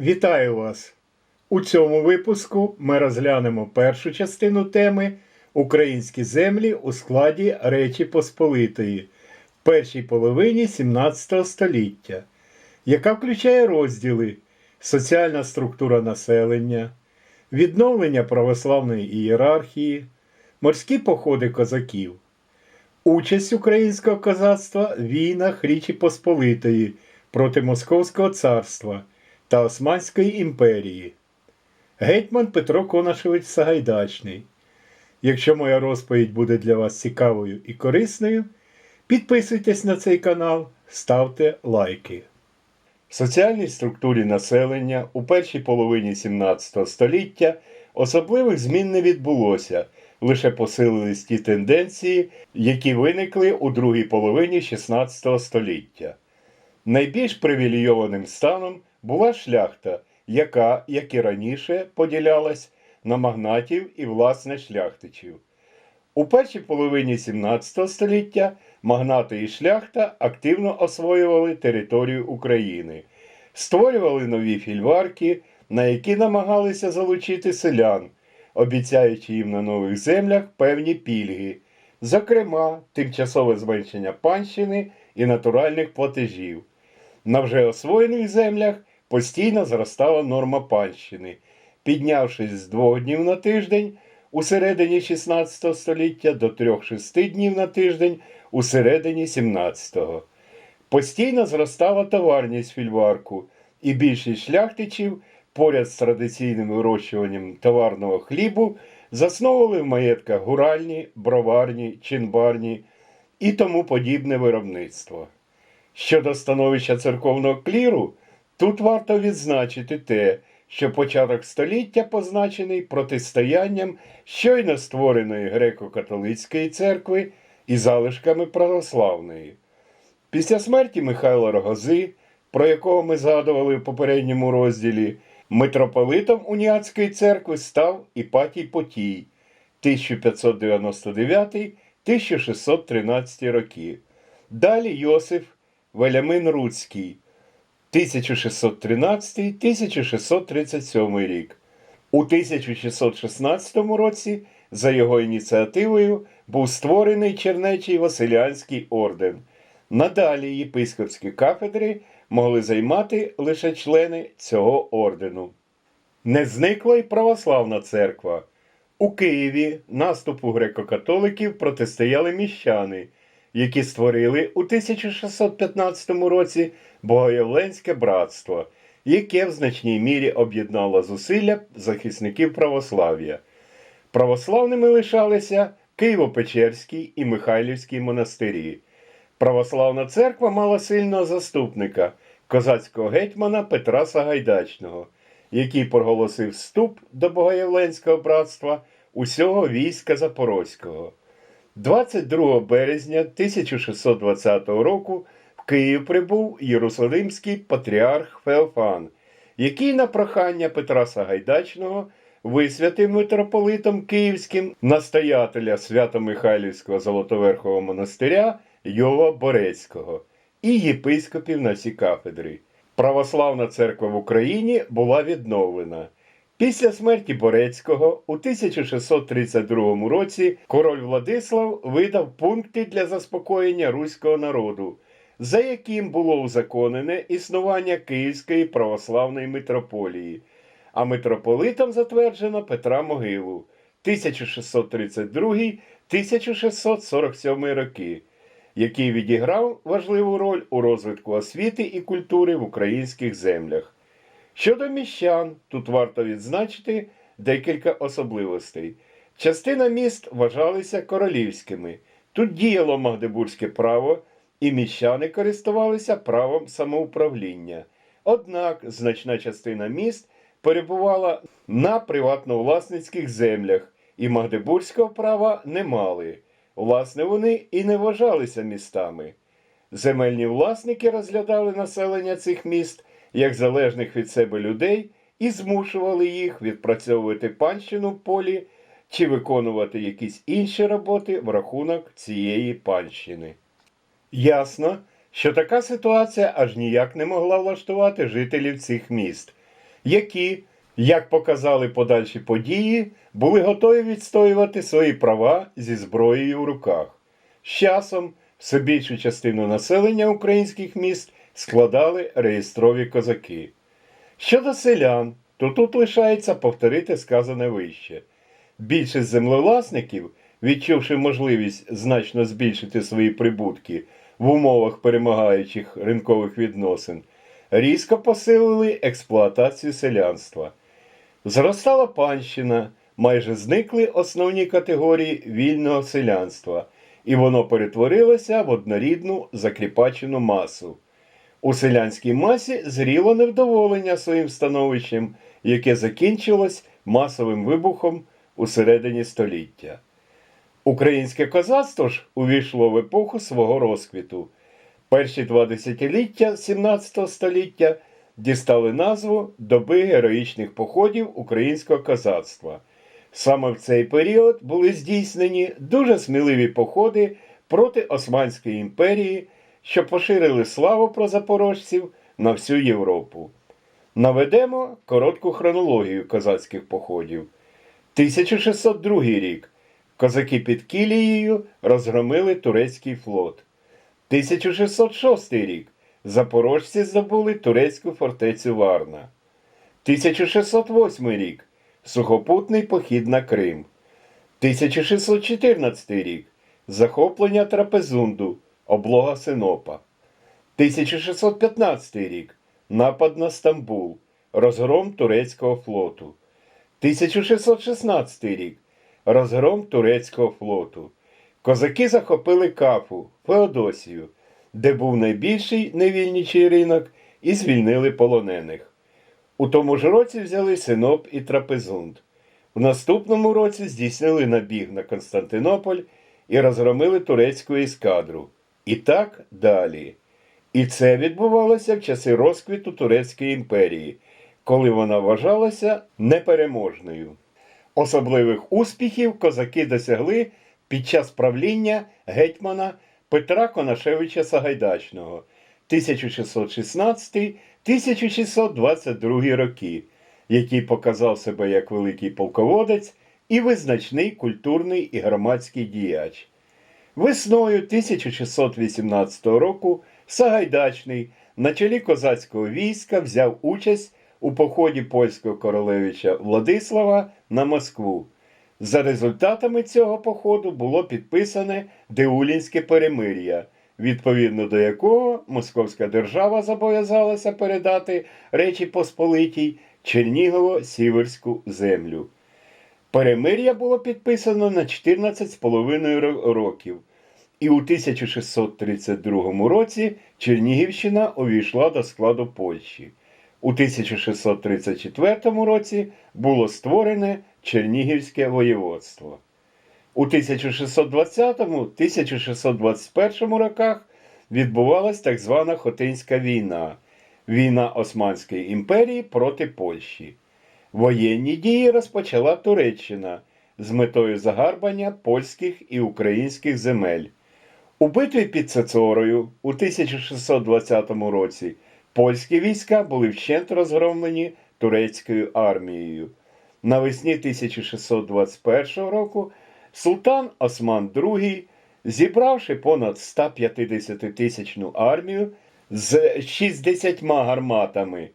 Вітаю вас! У цьому випуску ми розглянемо першу частину теми Українські землі у складі Речі Посполитої в першій половині 17 століття, яка включає розділи Соціальна структура населення, відновлення православної ієрархії, морські походи козаків, участь українського козацтва в війнах Річі Посполитої проти Московського царства та Османської імперії. Гетьман Петро Конашевич Сагайдачний. Якщо моя розповідь буде для вас цікавою і корисною, підписуйтесь на цей канал, ставте лайки. В соціальній структурі населення у першій половині 17 століття особливих змін не відбулося, лише посилились ті тенденції, які виникли у другій половині 16 століття. Найбільш привілейованим станом була шляхта, яка, як і раніше, поділялась на магнатів і власне шляхтичів. У першій половині 17 століття магнати і шляхта активно освоювали територію України, створювали нові фільварки, на які намагалися залучити селян, обіцяючи їм на нових землях певні пільги, зокрема, тимчасове зменшення панщини і натуральних платежів. На вже освоєних землях постійно зростала норма панщини, піднявшись з двох днів на тиждень у середині 16 століття до 3-6 днів на тиждень у середині 17-го. Постійно зростала товарність фільварку, і більшість шляхтичів поряд з традиційним вирощуванням товарного хлібу засновували в маєтках гуральні, броварні, чинбарні і тому подібне виробництво. Щодо становища церковного кліру, тут варто відзначити те, що початок століття позначений протистоянням щойно створеної греко-католицької церкви і залишками православної. Після смерті Михайла Рогози, про якого ми згадували в попередньому розділі, митрополитом уніатської церкви став Іпатій Потій 1599-1613 роки. Далі Йосиф Велямин Руцький 1613-1637 рік. У 1616 році за його ініціативою був створений Чернечий Василянський орден. Надалі єпископські кафедри могли займати лише члени цього ордену. Не зникла й православна церква. У Києві наступу греко-католиків протистояли міщани, які створили у 1615 році Богоявленське братство, яке в значній мірі об'єднало зусилля захисників православ'я. Православними лишалися Києво-Печерський і Михайлівський монастирі. Православна церква мала сильного заступника, козацького гетьмана Петра Сагайдачного, який проголосив вступ до Богоявленського братства усього війська Запорозького. 22 березня 1620 року Київ прибув Єрусалимський патріарх Феофан, який на прохання Петра Сагайдачного висвятив митрополитом Київським настоятеля Свято-Михайлівського Золотоверхового монастиря Йова Борецького і єпископів на всі кафедри. Православна церква в Україні була відновлена. Після смерті Борецького у 1632 році король Владислав видав пункти для заспокоєння руського народу, за яким було узаконене існування Київської православної митрополії, а митрополитом затверджено Петра Могилу 1632-1647 роки, який відіграв важливу роль у розвитку освіти і культури в українських землях. Щодо міщан, тут варто відзначити декілька особливостей. Частина міст вважалися королівськими. Тут діяло магдебурзьке право, і міщани користувалися правом самоуправління. Однак значна частина міст перебувала на приватновласницьких землях і магдебурзького права не мали. Власне, вони і не вважалися містами. Земельні власники розглядали населення цих міст як залежних від себе людей і змушували їх відпрацьовувати панщину в полі чи виконувати якісь інші роботи в рахунок цієї панщини. Ясно, що така ситуація аж ніяк не могла влаштувати жителів цих міст. які, як показали подальші події, були готові відстоювати свої права зі зброєю в руках. З часом все більшу частину населення українських міст складали реєстрові козаки. Щодо селян, то тут лишається повторити сказане вище. Більшість землевласників, відчувши можливість значно збільшити свої прибутки в умовах перемагаючих ринкових відносин, різко посилили експлуатацію селянства. Зростала панщина, майже зникли основні категорії вільного селянства, і воно перетворилося в однорідну закріпачену масу. У селянській масі зріло невдоволення своїм становищем, яке закінчилось масовим вибухом у середині століття. Українське козацтво ж увійшло в епоху свого розквіту. Перші два десятиліття 17 століття дістали назву доби героїчних походів українського козацтва. Саме в цей період були здійснені дуже сміливі походи проти Османської імперії, що поширили славу про запорожців на всю Європу. Наведемо коротку хронологію козацьких походів. 1602 рік козаки під Кілією розгромили турецький флот. 1606 рік запорожці здобули турецьку фортецю Варна. 1608 рік сухопутний похід на Крим. 1614 рік захоплення Трапезунду, облога Синопа. 1615 рік напад на Стамбул, розгром турецького флоту. 1616 рік розгром турецького флоту. Козаки захопили Кафу, Феодосію, де був найбільший невільничий ринок, і звільнили полонених. У тому ж році взяли Синоп і Трапезунд. В наступному році здійснили набіг на Константинополь і розгромили турецьку ескадру. І так далі. І це відбувалося в часи розквіту Турецької імперії, коли вона вважалася непереможною. Особливих успіхів козаки досягли під час правління гетьмана Петра Конашевича Сагайдачного 1616-1622 роки, який показав себе як великий полководець і визначний культурний і громадський діяч. Весною 1618 року Сагайдачний на чолі козацького війська взяв участь у поході польського королевича Владислава на Москву. За результатами цього походу було підписане Деулінське перемир'я, відповідно до якого Московська держава зобов'язалася передати Речі Посполитій Чернігово-Сіверську землю. Перемир'я було підписано на 14,5 років, і у 1632 році Чернігівщина увійшла до складу Польщі. У 1634 році було створене Чернігівське воєводство. У 1620-1621 роках відбувалась так звана Хотинська війна війна Османської імперії проти Польщі. Воєнні дії розпочала Туреччина з метою загарбання польських і українських земель. У битві під Цецорою у 1620 році польські війська були вщент розгромлені турецькою армією. Навесні 1621 року султан Осман II, зібравши понад 150 тисячну армію з 60 гарматами,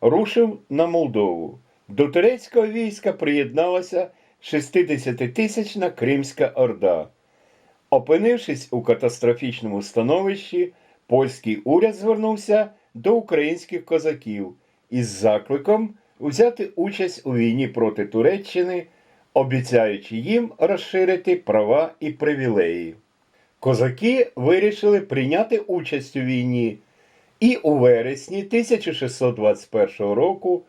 рушив на Молдову. До турецького війська приєдналася 60-тисячна Кримська Орда. Опинившись у катастрофічному становищі, польський уряд звернувся до українських козаків із закликом взяти участь у війні проти Туреччини, обіцяючи їм розширити права і привілеї. Козаки вирішили прийняти участь у війні, і у вересні 1621 року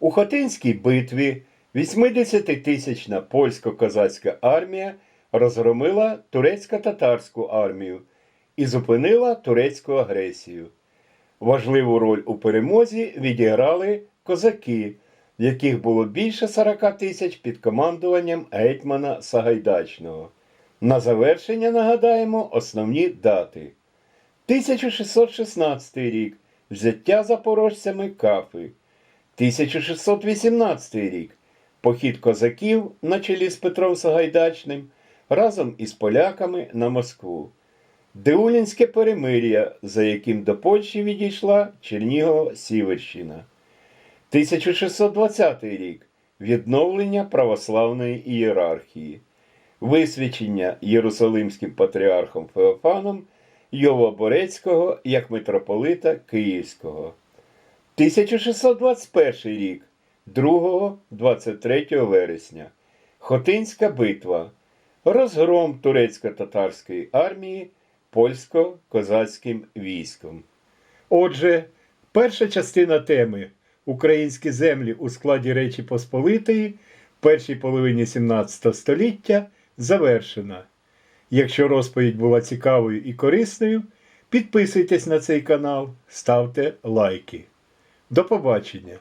у Хотинській битві 80-тисячна польсько-козацька армія розгромила турецько-татарську армію і зупинила турецьку агресію. Важливу роль у перемозі відіграли козаки, яких було більше 40 тисяч під командуванням гетьмана Сагайдачного. На завершення нагадаємо основні дати. 1616 рік взяття запорожцями Кафи. 1618 рік. Похід козаків на чолі з Петром Сагайдачним разом із поляками на Москву. Деулінське перемир'я, за яким до Польщі відійшла Чернігова Сіверщина. 1620 рік. Відновлення православної ієрархії. Висвячення Єрусалимським патріархом Феофаном Йова Борецького як митрополита Київського. 1621 рік, 2-23 вересня. Хотинська битва. Розгром турецько-татарської армії польсько-козацьким військом. Отже, перша частина теми Українські землі у складі Речі Посполитої в першій половині 17 століття завершена. Якщо розповідь була цікавою і корисною, підписуйтесь на цей канал, ставте лайки. До побачення!